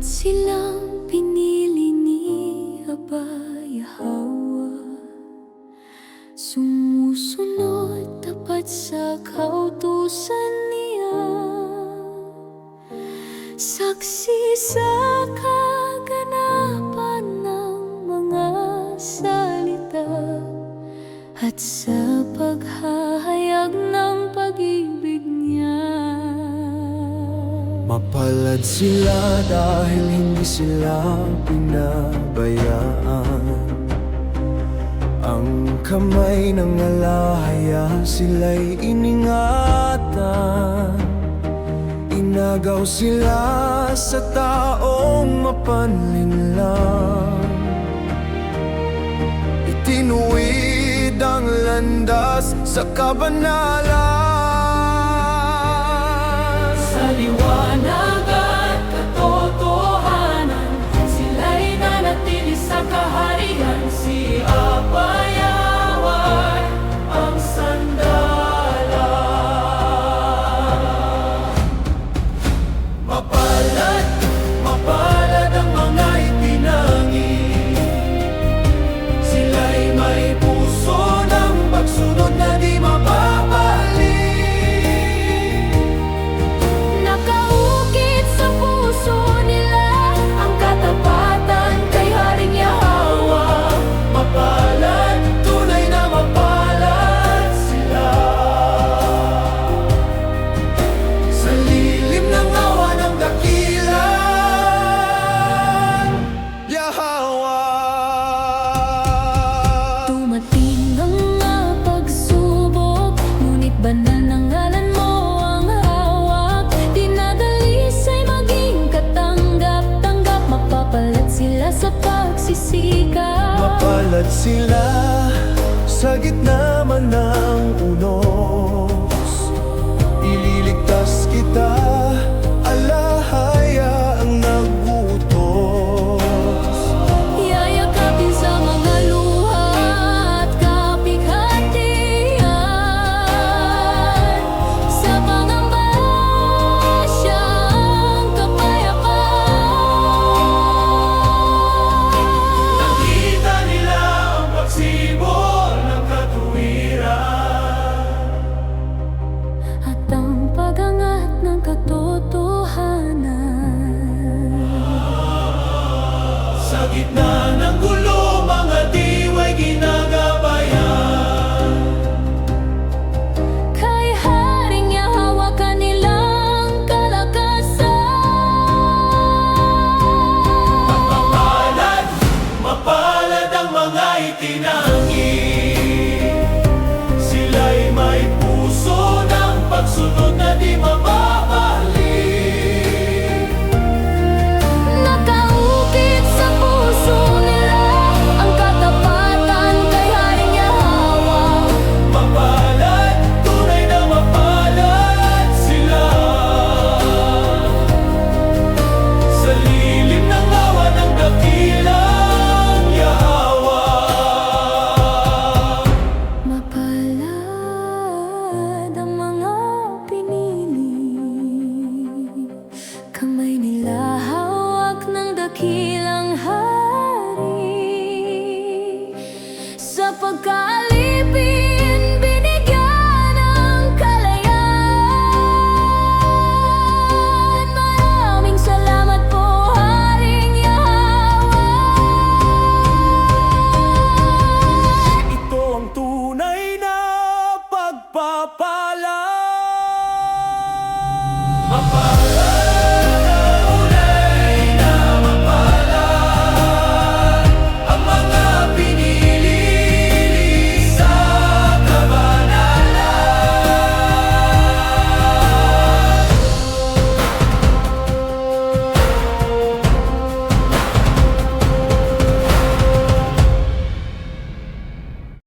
silang pinili ni Abay Hawa Sumusunod tapat sa kautusan Mapalad sila dahil hindi sila pinabayaan. Ang kamay ng alahaya sila'y iningatan. Inagaw sila sa taong mapanlinlang. Itinuwid ang landas sa kabanalan Sa liwanag Sila sa gitna man Gitna ng gulo, mga diwa'y ginagabayan. Kay Yahawa kanilang kalakasan. Mapalad, mapalad ang mga itinangi pagkalipin binigyan ng kalayaan. Maraming salamat po Haring Yahweh Ito tunay na pagpapala